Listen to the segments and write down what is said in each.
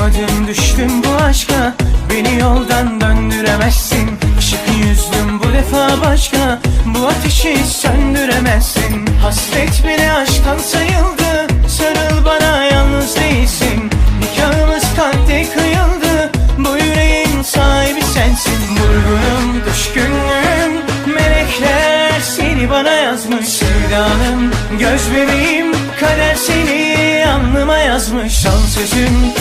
Adım adım düştüm bu aşka. Beni yoldan döndüremezsin. Işık yüzlüm bu defa başka. Bu ateşi söndüremezsin. Hasret bile aşktan sayıldı. Sarıl bana yalnız değilsin. Nikahımız kalpte kıyıldı. Bu yüreğin sahibi sensin. Vurgunum, düşkünlüğüm. Melekler seni bana yazmış. Sevdanım, göz bebeğim. Kader seni alnıma yazmış. Son sözüm,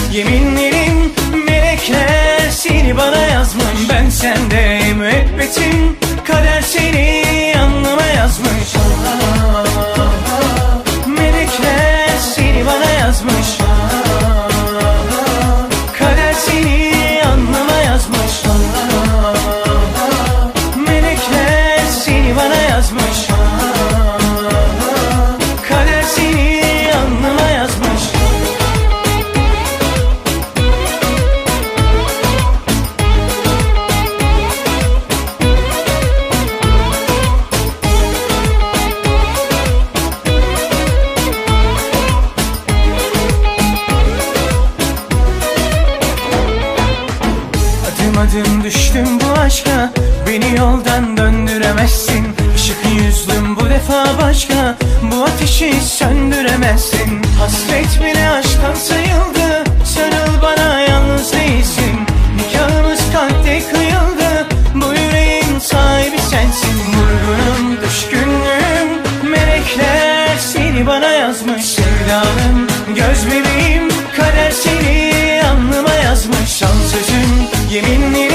sende Adım adım düştüm bu aşka. Beni yoldan döndüremezsin. Işık yüzlüm bu defa başka. Bu ateşi söndüremezsin. Hasret bile aşktan sayıldı. Sarıl bana yalnız değilsin. Nikahımız kalpte kıyıldı. Bu yüreğin sahibi sensin. Vurgunum, düşkünlüğüm Melekler seni bana yazmış. Sevdanım, göz bebeğim Kader seni sözüm,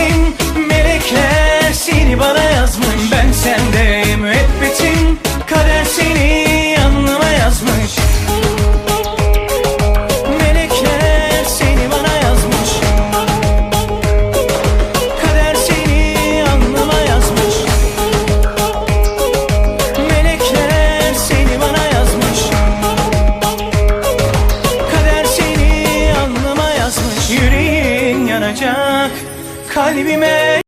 yanacak kalbime